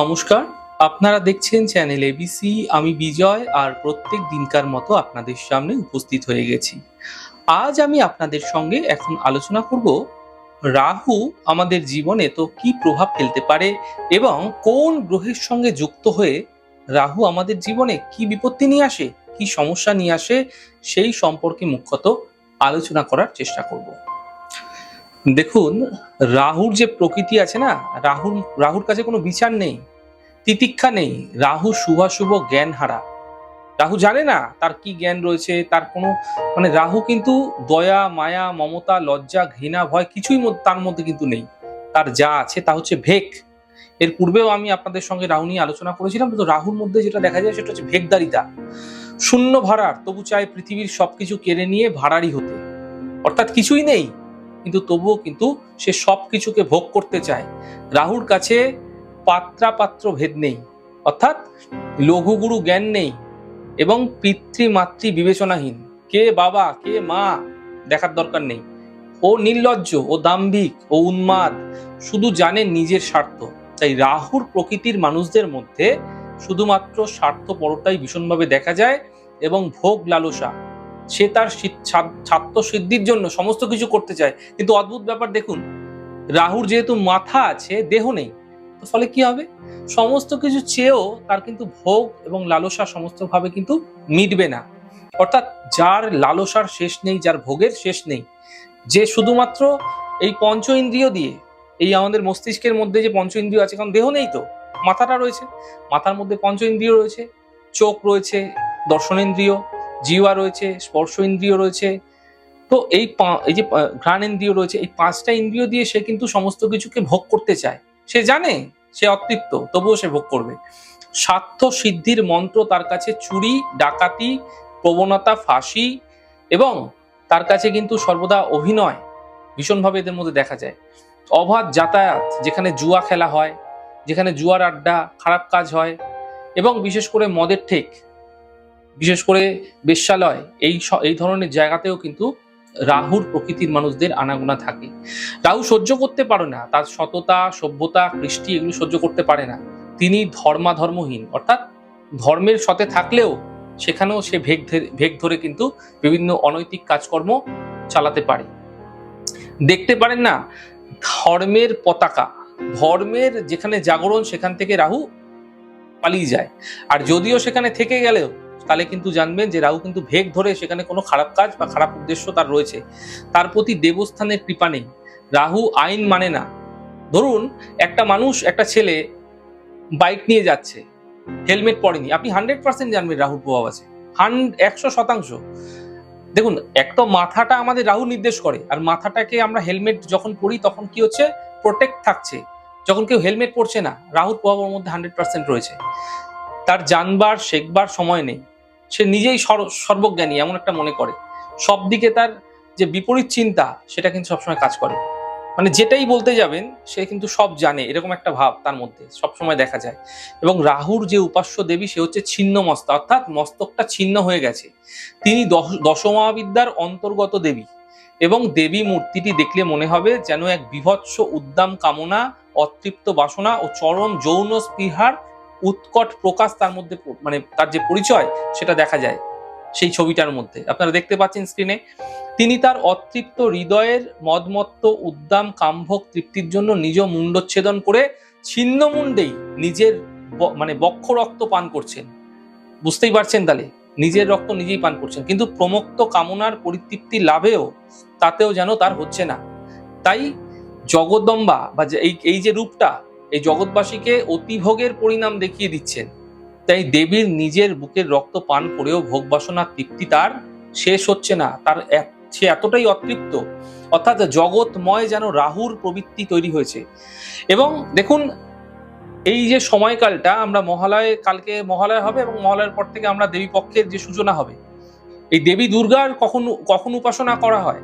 নমস্কার, আপনারা দেখছেন চ্যানেল এবিসি আমি বিজয় আর প্রত্যেক দিনকার মতো আপনাদের সামনে উপস্থিত হয়ে গেছি। আজ আমি আপনাদের সঙ্গে এখন আলোচনা করব, রাহু আমাদের জীবনে তো কি প্রভাব ফেলতে পারে এবং কোন গ্রহের সঙ্গে যুক্ত হয়ে রাহু আমাদের জীবনে কি বিপত্তি নিয়ে আসে, কি সমস্যা নিয়ে আসে, সেই সম্পর্কে মুখ্যত আলোচনা করার চেষ্টা করব। দেখুন, রাহুর যে প্রকৃতি আছে না, রাহুর রাহুর কাছে কোনো বিচার নেই, তিতিক্ষা নেই, রাহু শুভাশুভ জ্ঞান হারা রাহু জানে না তার কি জ্ঞান রয়েছে, তার কোনো মানে রাহু কিন্তু দয়া, মায়া, মমতা, লজ্জা, ঘৃণা, ভয় কিছুই তার মধ্যে কিন্তু নেই। তার যা আছে তা হচ্ছে ভেক। এর পূর্বেও আমি আপনাদের সঙ্গে রাহু নিয়ে আলোচনা করেছিলাম, কিন্তু রাহুর মধ্যে যেটা দেখা যায় সেটা হচ্ছে ভেকদারিতা। শূন্য ভাড়ার তবু চায় পৃথিবীর সবকিছু কেড়ে নিয়ে ভাড়ারই হতে। অর্থাৎ কিছুই নেই কিন্তু তবুও কিন্তু সে সব কিছুকে ভোগ করতে চায়। রাহুর কাছে পাত্রাপাত্র ভেদ নেই। অর্থাৎ লঘুগুরু জ্ঞান নেই এবং পিতৃ মাতৃ বিবেচনাহীন। কে বাবা, কে মা দেখার দরকার নেই। ও নির্লজ্জ, ও দাম্ভিক, ও উন্মাদ, শুধু জানে নিজের স্বার্থ। তাই রাহুর প্রকৃতির মানুষদের মধ্যে শুধুমাত্র স্বার্থপরতাই ভীষণভাবে দেখা যায় এবং ভোগ লালসা সে তার ছাত্র সিদ্ধির জন্য সমস্ত কিছু করতে চায়। কিন্তু অদ্ভুত ব্যাপার দেখুন, রাহুর যেহেতু মাথা আছে, দেহ নেই, তো ফলে কি হবে? সমস্ত কিছু চেয়েও তার কিন্তু ভোগ এবং লালসা সমস্তভাবে কিন্তু মিটবে না। অর্থাৎ যার লালসার শেষ নেই, যার ভোগের শেষ নেই, যে শুধুমাত্র এই পঞ্চ ইন্দ্রিয় দিয়ে, এই আমাদের মস্তিষ্কের মধ্যে যে পঞ্চ ইন্দ্রিয় আছে, কারণ দেহ নেই তো, মাথাটা রয়েছে, মাথার মধ্যে পঞ্চ ইন্দ্রিয় রয়েছে, চোখ রয়েছে দর্শনেন্দ্রিয় জিওয়া রয়েছে, স্পর্শ ইন্দ্রিয় রয়েছে। তো এই এই যে ঘ্রাণ ইন্দ্রিয় রয়েছে, এই পাঁচটা ইন্দ্রিয় দিয়ে সে কিন্তু সমস্ত কিছুকে ভোগ করতে চায়। সে জানে, সে অতৃপ্ত, তবুও সে ভোগ করবে। স্বার্থ সিদ্ধির মন্ত্র তার কাছে চুরি, ডাকাতি, প্রবণতা, ফাঁসি এবং তার কাছে কিন্তু সর্বদা অভিনয় ভীষণভাবে এদের মধ্যে দেখা যায়। অবাধ যাতায়াত, যেখানে জুয়া খেলা হয়, যেখানে জুয়ার আড্ডা, খারাপ কাজ হয় এবং বিশেষ করে মদের ঠেক। বিশেষ করে বেশ্যালয়, এই এই ধরনের জায়গাতেও কিন্তু রাহুর প্রকৃতির মানুষদের আনাগোনা থাকে। রাহু সহ্য করতে পারে না, তার সততা, সভ্যতা, কৃষ্টি এগুলো সহ্য করতে পারে না। তিনি ধর্মাধর্মহীন, অর্থাৎ ধর্মের সাথে থাকলেও সেখানেও সে ভেগ ভেগ ধরে কিন্তু বিভিন্ন অনৈতিক কাজকর্ম চালাতে পারে। দেখতে পারেন না, ধর্মের পতাকা, ধর্মের যেখানে জাগরণ সেখান থেকে রাহু পালিয়ে যায়। আর যদিও সেখানে থেকে গেলেও তাহলে কিন্তু জানবেন যে রাহু কিন্তু ভেগ ধরে সেখানে কোনো খারাপ কাজ বা খারাপ উদ্দেশ্য তার রয়েছে। তার প্রতি দেবস্থানের কৃপা নেই। রাহু আইন মানে না। ধরুন একটা মানুষ, একটা ছেলে বাইক নিয়ে যাচ্ছে, হেলমেট পরেনি। আপনি হান্ড্রেড পার্সেন্ট জানবেন রাহুর প্রভাব আছে। হান একশো শতাংশ। দেখুন, এক তো মাথাটা আমাদের রাহু নির্দেশ করে। আর মাথাটাকে আমরা হেলমেট যখন পরি, তখন কি হচ্ছে? প্রোটেক্ট থাকছে। যখন কেউ হেলমেট পরছে না, রাহুর প্রভাবের মধ্যে হান্ড্রেড পার্সেন্ট রয়েছে। তার জানবার, শেখবার সময় নেই। সে নিজেই সর- সর্বজ্ঞানী, এমন একটা মনে করে। সব দিকে তার যে বিপরীত চিন্তা, সেটা কিন্তু সবসময় কাজ করে। মানে যেটাই বলতে যাবেন, সে কিন্তু সব জানে, এরকম একটা ভাব তার মধ্যে, সবসময় দেখা যায়। এবং রাহুর যে উপাস্য দেবী, সে হচ্ছে ছিন্ন মস্ত অর্থাৎ মস্তকটা ছিন্ন হয়ে গেছে। তিনি দশ- দশমহাবিদ্যার অন্তর্গত দেবী। এবং দেবী মূর্তিটি দেখলে মনে হবে যেন এক বিভৎস উদ্দাম কামনা, অতৃপ্ত বাসনা ও চরম যৌন স্পৃহার উৎকট প্রকাশ তার মধ্যে মানে তার যে পরিচয়, সেটা দেখা যায় সেই ছবিটার মধ্যে। আপনারা দেখতে পাচ্ছেন স্ক্রিনে তিনি তার অতৃপ্ত হৃদয়ের মদমত্ত, উদ্দাম, কাম্ভক তৃপ্তির জন্য নিজ মুন্ডচ্ছেদন করে ছিন্ন মুন্ডেই নিজের মানে বক্ষ রক্ত পান করছেন। বুঝতেই পারছেন তাহলে? নিজের রক্ত নিজেই পান করছেন। কিন্তু প্রমোক্ত কামনার পরিতৃপ্তি লাভেও তাতেও যেন তার হচ্ছে না। তাই জগদম্বা বা এই এই যে রূপটা এই জগৎবাসীকে অতিভোগের পরিণাম দেখিয়ে দিচ্ছেন। তাই দেবীর নিজের বুকের রক্ত পান করেও ভোগ বাসনার তৃপ্তি তার শেষ হচ্ছে না। তার সে এতটাই অতৃপ্ত, অর্থাৎ জগৎময় যেন রাহুর প্রবৃত্তি তৈরি হয়েছে। এবং দেখুন, এই যে সময়কালটা আমরা মহালয়, কালকে মহালয় হবে এবং মহালয়ের পর থেকে আমরা দেবী পক্ষের যে সূচনা হবে, এই দেবী দুর্গার কখন কখন উপাসনা করা হয়?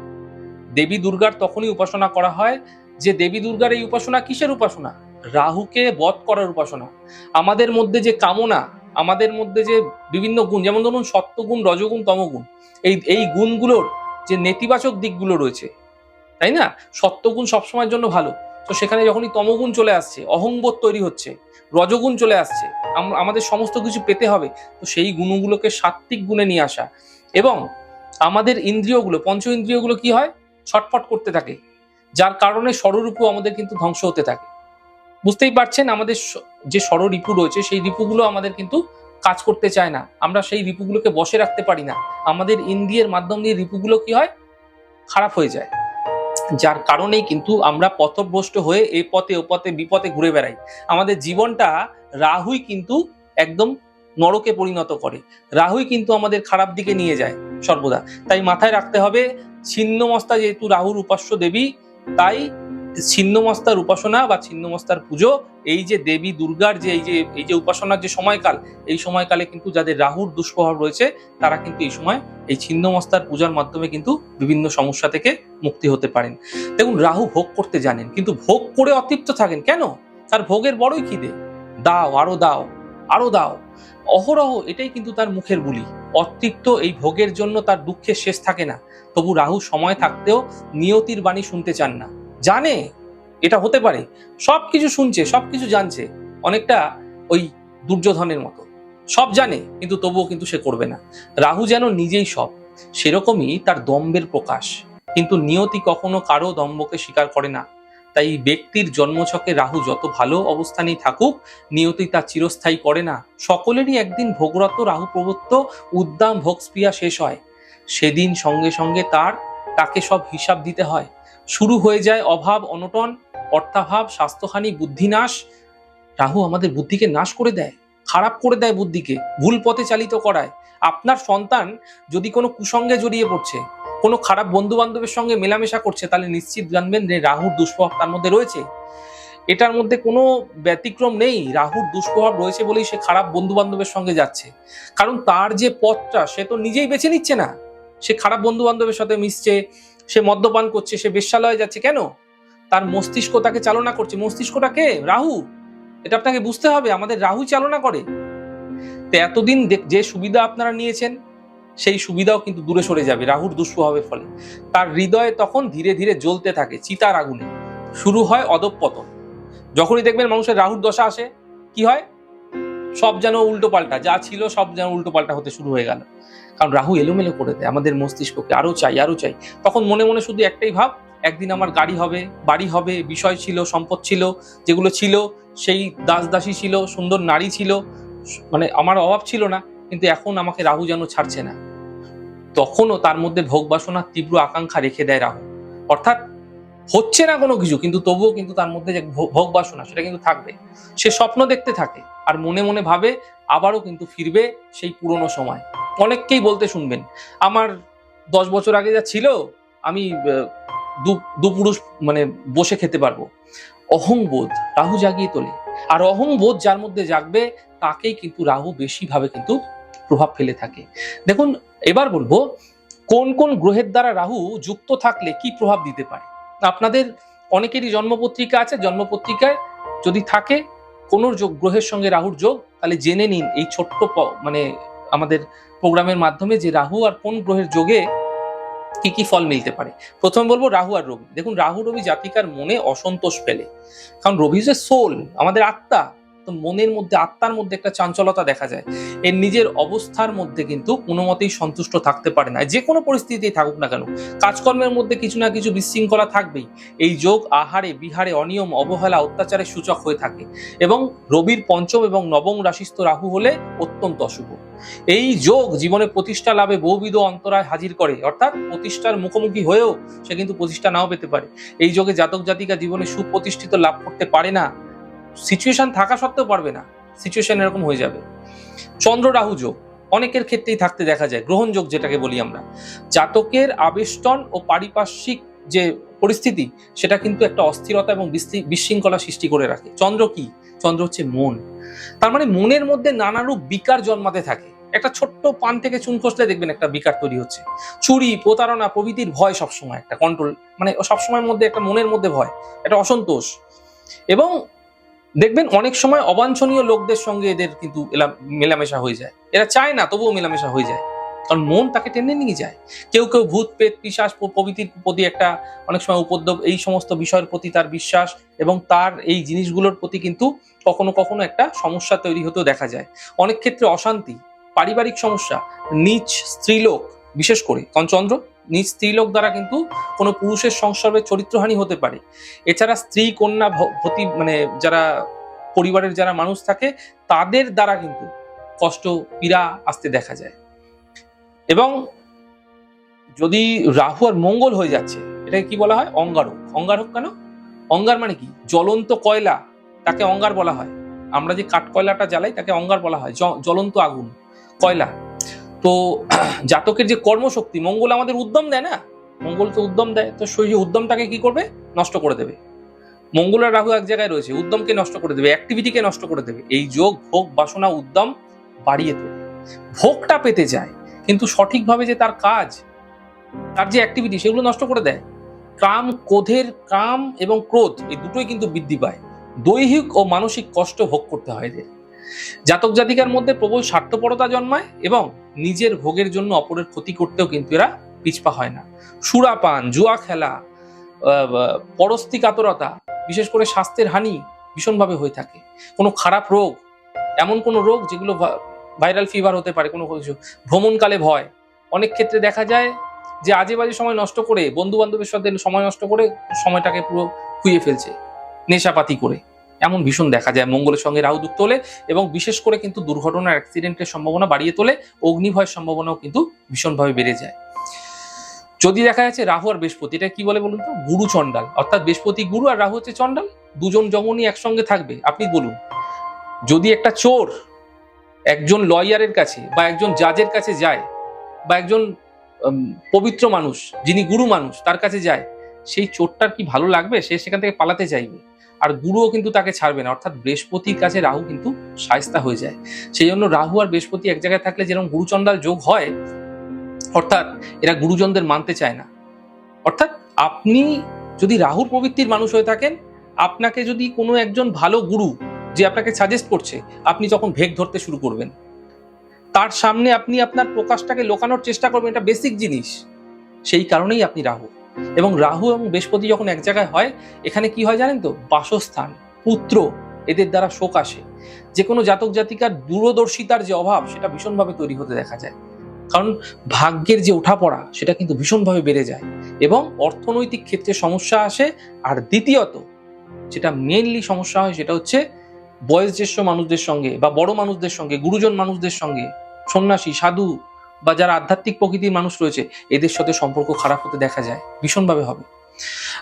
দেবী দুর্গার তখনই উপাসনা করা হয় যে দেবী দুর্গার এই উপাসনা কিসের উপাসনা? রাহুকে বধ করার উপাসনা। আমাদের মধ্যে যে কামনা, আমাদের মধ্যে যে বিভিন্ন গুণ, যেমন ধরুন সত্যগুণ, রজগুণ, তমগুণ, এই এই গুণগুলোর যে নেতিবাচক দিকগুলো রয়েছে, তাই না? সত্যগুণ সবসময়ের জন্য ভালো। তো সেখানে যখনই তমগুণ চলে আসছে, অহংবোধ তৈরি হচ্ছে, রজগুণ চলে আসছে আমাদের সমস্ত কিছু পেতে হবে, তো সেই গুণগুলোকে সাত্ত্বিক গুণে নিয়ে আসা। এবং আমাদের ইন্দ্রিয়গুলো, পঞ্চ ইন্দ্রিয়গুলো কি হয়? ছটফট করতে থাকে, যার কারণে ষড়রূপও আমাদের কিন্তু ধ্বংস হতে থাকে। বুঝতেই পারছেন, আমাদের যে রিপু রয়েছে, সেই রিপুগুলো আমাদের কিন্তু কাজ করতে চায় না। আমরা সেই রিপুগুলোকে বসে রাখতে পারি না। আমাদের ইন্দ্রিয়ের মাধ্যম দিয়ে রিপুগুলো কি হয়? খারাপ হয়ে যায়। যার কারণেই কিন্তু আমরা পথভ্রষ্ট হয়ে এই পথে, ও পথে বিপথে ঘুরে বেড়াই। আমাদের জীবনটা রাহুই কিন্তু একদম নরকে পরিণত করে। রাহুই কিন্তু আমাদের খারাপ দিকে নিয়ে যায় সর্বদা। তাই মাথায় রাখতে হবে, ছিন্নমস্তা যেহেতু রাহুর উপাস্য দেবী, তাই ছিন্নমস্তার উপাসনা বা ছিন্নমস্তার পুজো, এই যে দেবী দুর্গার যে এই যে এই যে উপাসনার যে সময়কাল, এই সময়কালে কিন্তু যাদের রাহুর দুষ্প্রভাব রয়েছে, তারা কিন্তু এই সময় এই ছিন্নমস্তার পূজার মাধ্যমে কিন্তু বিভিন্ন সমস্যা থেকে মুক্তি হতে পারেন। দেখুন, রাহু ভোগ করতে জানেন, কিন্তু ভোগ করে অতৃপ্ত থাকেন কেন? তার ভোগের বড়ই খিদে দাও, আরও দাও আরও দাও। অহরহ, এটাই কিন্তু তার মুখের বুলি। অতৃপ্ত এই ভোগের জন্য তার দুঃখের শেষ থাকে না। তবু রাহু সময় থাকতেও নিয়তির বাণী শুনতে চান না। জানে, এটা হতে পারে। সবকিছু শুনছে, সবকিছু জানছে, অনেকটা ওই দুর্যোধনের মতো। সব জানে, কিন্তু তবুও কিন্তু সে করবে না। রাহু যেন নিজেই সব, সেরকমই তার দম্বের প্রকাশ। কিন্তু নিয়তি কখনো কারও দম্বকে স্বীকার করে না। তাই ব্যক্তির জন্মছকে রাহু যত ভালো অবস্থানেই থাকুক, নিয়তি তা চিরস্থায়ী করে না। সকলেরই একদিন ভোগরত রাহু প্রবত্ত উদ্দাম ভোগস্প্রিয়া শেষ হয়। সেদিন সঙ্গে সঙ্গে তার, তাকে সব হিসাব দিতে হয়। শুরু হয়ে যায় অভাব, অনটন, অর্থাভাব, স্বাস্থ্যহানি, বুদ্ধিনাশ। রাহু আমাদের বুদ্ধিকে নাশ করে দেয়, খারাপ করে দেয় বুদ্ধিকে, ভুল পথে চালিত করায়। আপনার সন্তান যদি কোনো কুসঙ্গে জড়িয়ে পড়ছে, কোনো খারাপ বন্ধু বান্ধবের সঙ্গে মেলামেশা করছে, তাহলে নিশ্চিত জানবেন যে রাহুর দুষ্প্রভাব তার মধ্যে রয়েছে। এটার মধ্যে কোনো ব্যতিক্রম নেই, রাহুর দুষ্প্রভাব রয়েছে বলেই সে খারাপ বন্ধু বান্ধবের সঙ্গে যাচ্ছে। কারণ তার যে পথটা, সে তো নিজেই বেছে নিচ্ছে না। সে খারাপ বন্ধু বান্ধবের সাথে মিশছে সে মদ্যপান করছে সে বেশ্যালয়ে যাচ্ছে কেন? তার মস্তিষ্ক তাকে চালনা করছে। মস্তিষ্কটা কে? রাহু। এটা আপনাকে বুঝতে হবে আমাদের রাহু চালনা করে। তো এতদিন যে সুবিধা আপনারা নিয়েছেন সেই সুবিধাও কিন্তু দূরে সরে যাবে রাহুর দুষ্প্রভাবের ফলে। তার হৃদয়ে তখন ধীরে ধীরে জ্বলতে থাকে চিতার আগুনে। শুরু হয় অধঃপতন। যখনই দেখবেন মানুষের রাহুর দশা আসে কি হয়? সব যেন উল্টো পাল্টা, যা ছিল সব যেন উল্টো পাল্টা হতে শুরু হয়ে গেল। কারণ রাহু এলোমেলো করে দেয়, আমাদের মস্তিষ্ককে আরও চাই আরও চাই। তখন মনে মনে শুধু একটাই ভাব, একদিন আমার গাড়ি হবে, বাড়ি হবে, বিষয় ছিল, সম্পদ ছিল, যেগুলো ছিল, সেই দাস দাসী ছিল, সুন্দর নারী ছিল মানে আমার অভাব ছিল না, কিন্তু এখন আমাকে রাহু যেন ছাড়ছে না। তখনও তার মধ্যে ভোগ বাসনার তীব্র আকাঙ্ক্ষা রেখে দেয় রাহু। অর্থাৎ হচ্ছে না কোনো কিছু, কিন্তু তবুও কিন্তু তার মধ্যে যে ভোগ বাসনা সেটা কিন্তু থাকবে। সে স্বপ্ন দেখতে থাকে আর মনে মনে ভাবে আবারও কিন্তু ফিরবে সেই পুরনো সময়। অনেককেই বলতে শুনবেন, আমার দশ বছর আগে যা ছিল, আমি দু- দুপুরুষ মানে বসে খেতে পারব। অহংবোধ রাহু জাগিয়ে তোলে। আর অহংবোধ যার মধ্যে জাগবে, তাকেই কিন্তু রাহু বেশিভাবে কিন্তু প্রভাব ফেলে থাকে। দেখুন, এবার বলব, কোন কোন গ্রহের দ্বারা রাহু যুক্ত থাকলে কি প্রভাব দিতে পারে? আপনাদের অনেকেরই জন্মপত্রিকা আছে, জন্মপত্রিকায় যদি থাকে কোন যোগ, গ্রহের সঙ্গে রাহুর যোগ, তাহলে জেনে নিন এই ছোট্ট মানে আমাদের প্রোগ্রামের মাধ্যমে যে রাহু আর কোন গ্রহের যোগে কি কি ফল মিলতে পারে। প্রথম বলব রাহু আর রবি। দেখুন, রাহু রবি জাতিকার মনে অসন্তোষ ফেলে। কারণ রবি যে সোল আমাদের আত্মা। মনের মধ্যে, আত্মার মধ্যে একটা চাঞ্চলতা দেখা যায়। এর নিজের অবস্থার মধ্যে কিন্তু কোনো মতেই সন্তুষ্ট থাকতে পারে না। যে কোনো পরিস্থিতিতেই থাকুক না কেন, কাজকর্মের মধ্যে কিছু না কিছু বিশৃঙ্খলা থাকবেই। এই যোগ, আহারে, বিহারে, অনিয়ম, অবহেলা, অত্যাচারের সূচক হয়ে থাকে এবং রবির পঞ্চম এবং নবম রাশিস্থ রাহু হলে অত্যন্ত অশুভ। এই যোগ জীবনে প্রতিষ্ঠা লাভে বহুবিধ অন্তরায় হাজির করে। অর্থাৎ প্রতিষ্ঠার মুখোমুখি হয়েও সে কিন্তু প্রতিষ্ঠা নাও পেতে পারে। এই যোগে জাতক জাতিকা জীবনে সুপ্রতিষ্ঠিত লাভ করতে পারে না। সিচুয়েশন থাকা সত্ত্বেও পারবে না। সিচুয়েশন এরকম হয়ে যাবে। চন্দ্র রাহু যোগ, অনেকের ক্ষেত্রেই থাকতে দেখা যায়, গ্রহণ যোগ যেটাকে বলি আমরা। জাতকের আবেষ্টন ও পারিপার্শ্বিক যে পরিস্থিতি, সেটা কিন্তু একটা অস্থিরতা এবং বিশৃঙ্খলা সৃষ্টি করে রাখে। চন্দ্র কি? চন্দ্র হচ্ছে মন। তার মানে মনের মধ্যে নানারূপ বিকার জন্মাতে থাকে। একটা ছোট্ট পান থেকে চুন খসলে দেখবেন একটা বিকার তৈরি হচ্ছে। চুরি, প্রতারণা প্রভৃতির ভয় সবসময় একটা কন্ট্রোল মানে সবসময়ের মধ্যে একটা মনের মধ্যে ভয়, একটা অসন্তোষ। এবং দেখবেন অনেক সময় অবাঞ্ছনীয় লোকদের সঙ্গে এদের কিন্তু মেলামেশা হয়ে যায়। এরা চায় না, তবুও মেলামেশা হয়ে যায়। কারণ মন তাকে টেনে নিয়ে যায়। কেউ কেউ ভূত পেত পিশাস প- প্রভৃতির প্রতি একটা অনেক সময় উপদ্রব, এই সমস্ত বিষয়ের প্রতি তার বিশ্বাস এবং তার এই জিনিসগুলোর প্রতি কিন্তু কখনো কখনো একটা সমস্যা তৈরি হতেও দেখা যায়। অনেক ক্ষেত্রে অশান্তি, পারিবারিক সমস্যা, নিচ স্ত্রীলোক, বিশেষ করে কারণ চন্দ্র নিজ স্ত্রীলোক দ্বারা কিন্তু কোনো পুরুষের সংসর্গের চরিত্রহানি হতে পারে। এছাড়া স্ত্রী, কন্যা ভতি মানে যারা পরিবারের যারা মানুষ থাকে, তাদের দ্বারা কিন্তু কষ্ট, পীড়া আসতে দেখা যায়। এবং যদি রাহু আর মঙ্গল হয়ে যাচ্ছে, এটাকে কি বলা হয়? অঙ্গারক। অঙ্গারক কেন? অঙ্গার মানে কি? জ্বলন্ত কয়লা, তাকে অঙ্গার বলা হয়। আমরা যে কাঠ কয়লাটা জ্বালাই, তাকে অঙ্গার বলা হয়। জ্বলন্ত আগুন, কয়লা। তো জাতকের যে কর্মশক্তি, মঙ্গল আমাদের উদ্যম দেয় না? মঙ্গল তো উদ্যম দেয়, তো সেই উদ্যমটাকে কি করবে? নষ্ট করে দেবে। মঙ্গল আর রাহু এক জায়গায় রয়েছে, উদ্যমকে নষ্ট করে দেবে অ্যাক্টিভিটিকে নষ্ট করে দেবে। এই যোগ, ভোগ, বাসনা, উদ্যম বাড়িয়ে তোলে। ভোগটা পেতে যায় কিন্তু সঠিকভাবে যে তার কাজ, তার যে অ্যাক্টিভিটি সেগুলো নষ্ট করে দেয়। কাম, ক্রোধের কাম এবং ক্রোধ, এই দুটোই কিন্তু বৃদ্ধি পায়। দৈহিক ও মানসিক কষ্ট ভোগ করতে হয় এদের। জাতক জাতিকার মধ্যে প্রবল স্বার্থপরতা জন্মায় এবং নিজের ভোগের জন্য অপরের ক্ষতি করতেও কিন্তু এরা পিছপা হয় না। সুরাপান জুয়া খেলা পরস্তি কাতরতা, বিশেষ করে স্বাস্থ্যের হানি ভীষণভাবে হয়ে থাকে। কোনো খারাপ রোগ, এমন কোনো রোগ যেগুলো ভাইরাল ফিভার হতে পারে, কোনো কিছু, ভ্রমণকালে ভয়। অনেক ক্ষেত্রে দেখা যায় যে আজে বাজে সময় নষ্ট করে বন্ধু বান্ধবের সাথে সময় নষ্ট করে সময়টাকে পুরো খুইয়ে ফেলছে, নেশাপাতি করে। এমন ভীষণ দেখা যায়। মঙ্গলের সঙ্গে রাহু যুক্ত হলে এবং বিশেষ করে কিন্তু দুর্ঘটনা অ্যাক্সিডেন্টের সম্ভাবনা বাড়িয়ে তোলে, অগ্নিভয়ের সম্ভাবনাও কিন্তু ভীষণভাবে বেড়ে যায়। যদি দেখা যাচ্ছে রাহু আর বৃহস্পতি, এটা কি বলে বলুন তো? গুরু চণ্ডাল। অর্থাৎ বৃহস্পতি গুরু আর রাহু হচ্ছে চণ্ডাল। দুজন যমনই একসঙ্গে থাকবে। আপনি বলুন, যদি একটা চোর একজন লয়ারের কাছে বা একজন জাজের কাছে যায় বা একজন পবিত্র মানুষ, যিনি গুরু মানুষ, তার কাছে যায়, সেই চোরটার কি ভালো লাগবে? সে সেখান থেকে পালাতে চাইবে। আর গুরুও কিন্তু তাকে ছাড়বে না। অর্থাৎ বৃহস্পতির কাছে রাহু কিন্তু সায়স্তা হয়ে যায়। সেই জন্য রাহু আর বৃহস্পতি এক জায়গায় থাকলে যেরকম গুরুচণ্ডাল যোগ হয়, অর্থাৎ এরা গুরুজনদের মানতে চায় না। অর্থাৎ আপনি যদি রাহুর প্রবৃত্তির মানুষ হয়ে থাকেন, আপনাকে যদি কোনো একজন ভালো গুরু যে আপনাকে সাজেস্ট করছে, আপনি তখন ভেগ ধরতে শুরু করবেন, তার সামনে আপনি আপনার প্রকাশটাকে লোকানোর চেষ্টা করবেন, এটা বেসিক জিনিস। সেই কারণেই আপনি রাহু। এবং রাহু এবং বৃহস্পতি যখন এক জায়গায় হয়, এখানে কি হয় জানেন তো? বাসস্থান, পুত্র, এদের দ্বারা শোক আসে। যে কোনো জাতক জাতিকার দূরদর্শিতার যে অভাব, সেটা ভীষণভাবে তৈরি হতে দেখা যায়। কারণ ভাগ্যের যে ওঠাপড়া, সেটা কিন্তু ভীষণভাবে বেড়ে যায় এবং অর্থনৈতিক ক্ষেত্রে সমস্যা আসে। আর দ্বিতীয়ত, যেটা মেইনলি সমস্যা হয়, সেটা হচ্ছে বয়োজ্যেষ্ঠ মানুষদের সঙ্গে বা বড় মানুষদের সঙ্গে, গুরুজন মানুষদের সঙ্গে, সন্ন্যাসী, সাধু বা যারা আধ্যাত্মিক প্রকৃতির মানুষ রয়েছে, এদের সাথে সম্পর্ক খারাপ হতে দেখা যায়, ভীষণভাবে হবে।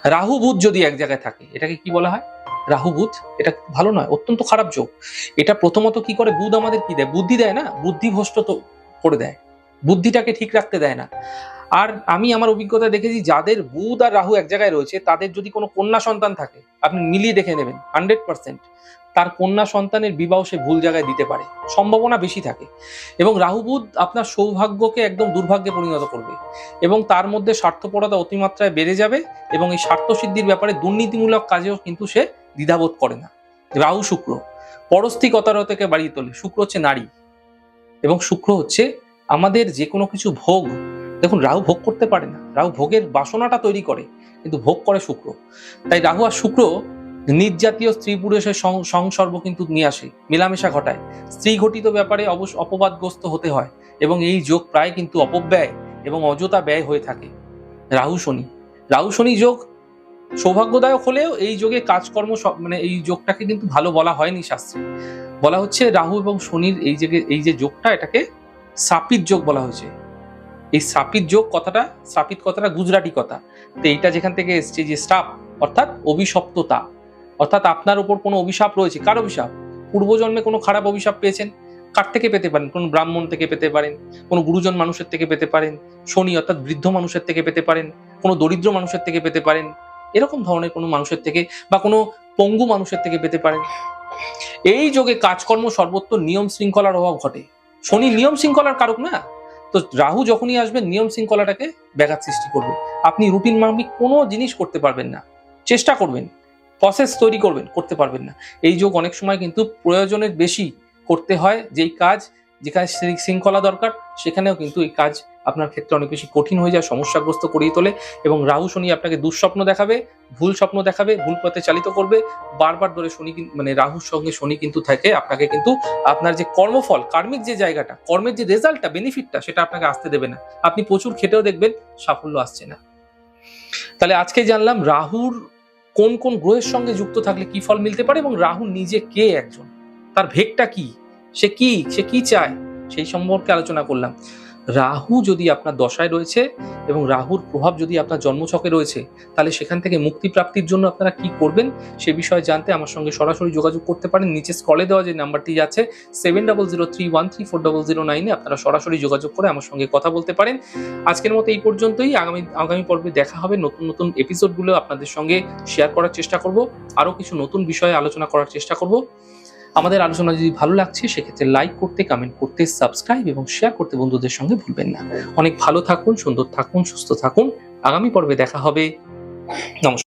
রাহু বুধ যদি এক জায়গায় থাকে, এটাকে কি বলা হয়? রাহু বুধ, এটা ভালো নয়, অত্যন্ত খারাপ যোগ। এটা প্রথমত কি করে? বুধ আমাদের কি দেয়? বুদ্ধি দেয় না? বুদ্ধি ভ্রষ্ট তো করে দেয়। বুদ্ধিটাকে ঠিক রাখতে দেয় না। আর আমি আমার অভিজ্ঞতা দেখেছি, যাদের বুধ আর রাহু এক জায়গায় রয়েছে, তাদের যদি কোনো কন্যা সন্তান থাকে, আপনি মিলিয়ে দেখে নেবেন হান্ড্রেড পার্সেন্ট তার কন্যা সন্তানের বিবাহ সে ভুল জায়গায় দিতে পারে। সম্ভাবনা বেশি থাকে। এবং রাহু বুধ আপনার সৌভাগ্যকে একদম দুর্ভাগ্যে পরিণত করবে। এবং তার মধ্যে স্বার্থপরতা অতিমাত্রায় বেড়ে যাবে এবং এই স্বার্থ সিদ্ধির ব্যাপারে দুর্নীতিমূলক কাজেও কিন্তু সে দ্বিধাবোধ করে না। রাহু শুক্র পরস্তিকতার থেকে বাড়িয়ে তোলে। শুক্র হচ্ছে নারী এবং শুক্র হচ্ছে আমাদের যে কোনো কিছু ভোগ। দেখুন, রাহু ভোগ করতে পারে না। রাহু ভোগের বাসনাটা তৈরি করে, কিন্তু ভোগ করে শুক্র। তাই রাহু আর শুক্র নিজ জাতীয় স্ত্রী পুরুষের সংসর্গ কিন্তু নিয়ে আসে, মেলামেশা ঘটায়। স্ত্রী ঘটিত ব্যাপারে অবশ্য অপবাদগ্রস্ত হতে হয় এবং এই যোগ প্রায় কিন্তু অপব্যয় এবং অযথা ব্যয় হয়ে থাকে। রাহু শনি। রাহু শনি যোগ সৌভাগ্যদায়ক হলেও এই যোগে কাজকর্ম মানে এই যোগটাকে কিন্তু ভালো বলা হয়নি শাস্ত্রে। বলা হচ্ছে রাহু এবং শনির এই যে এই যে যোগটা এটাকে সাপিত যোগ বলা হয়েছে। এই সাপিত যোগ কথাটা সাপিত কথাটা গুজরাটি কথা। তো এইটা যেখান থেকে এসছে যে স্টাপ অর্থাৎ অভিশপ্ততা। অর্থাৎ আপনার উপর কোনো অভিশাপ রয়েছে, কার অভিশাপ? পূর্বজন্মে কোনো খারাপ অভিশাপ পেয়েছেন? কার থেকে পেতে পারেন? কোন ব্রাহ্মণ থেকে পেতে পারেন? কোনো গুরুজন মানুষের থেকে পেতে পারেন? শনি অর্থাৎ বৃদ্ধ মানুষের থেকে পেতে পারেন? কোনো দরিদ্র মানুষের থেকে পেতে পারেন? এরকম ধরনের কোনো মানুষের থেকে বা কোনো পঙ্গু মানুষের থেকে পেতে পারেন? এই যোগে কাজকর্ম সর্বত্র নিয়ম শৃঙ্খলার অভাব ঘটে। শনি নিয়ম শৃঙ্খলার কারক না। তো রাহু যখনই আসবে, নিয়ম শৃঙ্খলাটাকে ব্যাঘাত সৃষ্টি করবে। আপনি রুটিন মাফিক কোনো জিনিস করতে পারবেন না। চেষ্টা করবেন। প্রসেস তৈরি করবেন, করতে পারবেন না। এই যোগ অনেক সময় কিন্তু প্রয়োজনের বেশি করতে হয়, যেই কাজ যেখানে শৃঙ্খলা দরকার, সেখানেও কিন্তু এই কাজ আপনার ক্ষেত্রে অনেক বেশি কঠিন হয়ে যায়, সমস্যাগ্রস্ত করিয়ে তোলে এবং রাহু শনি আপনাকে দুঃস্বপ্ন দেখাবে, ভুল স্বপ্ন দেখাবে, ভুল পথে চালিত করবে। বারবার ধরে শনি মানে রাহুর সঙ্গে শনি কিন্তু থাকে, আপনাকে কিন্তু আপনার যে কর্মফল, কার্মিক যে জায়গাটা, কর্মের যে রেজাল্টটা, বেনিফিটটা, সেটা আপনাকে আসতে দেবে না। আপনি প্রচুর খেটেও দেখবেন, সাফল্য আসছে না। তাহলে আজকে জানলাম রাহুর কোন কোন গ্রহের সঙ্গে যুক্ত থাকলে কি ফল মিলতে পারে এবং রাহু নিজে কে একজন? তার ভেগটা কি? সে কি? সে কি চায়? সেই সম্পর্কে আলোচনা করলাম। রাহু যদি আপনার দশায় রয়েছে এবং রাহুর প্রভাব যদি আপনার জন্মছকে রয়েছে, তাহলে সেখান থেকে মুক্তি প্রাপ্তির জন্য আপনারা কি করবেন সে বিষয়ে জানতে আমার সঙ্গে সরাসরি যোগাযোগ করতে পারেন। নিচে স্কলে দেওয়া যে নাম্বারটি যাচ্ছে seven double zero three one three four double zero নাইনে আপনারা সরাসরি যোগাযোগ করে আমার সঙ্গে কথা বলতে পারেন। আজকের মতো এই পর্যন্তই। আগামী আগামী পর্বে দেখা হবে। নতুন নতুন এপিসোডগুলো আপনাদের সঙ্গে শেয়ার করার চেষ্টা করব। আরও কিছু নতুন বিষয়ে আলোচনা করার চেষ্টা করব। আমাদের আলোচনা যদি ভালো লাগছে, সেক্ষেত্রে লাইক করতে কমেন্ট করতে সাবস্ক্রাইব এবং শেয়ার করতে বন্ধুদের সঙ্গে ভুলবেন না। অনেক ভালো থাকুন, সুন্দর থাকুন, সুস্থ থাকুন। আগামী পর্বে দেখা হবে। নমস্কার।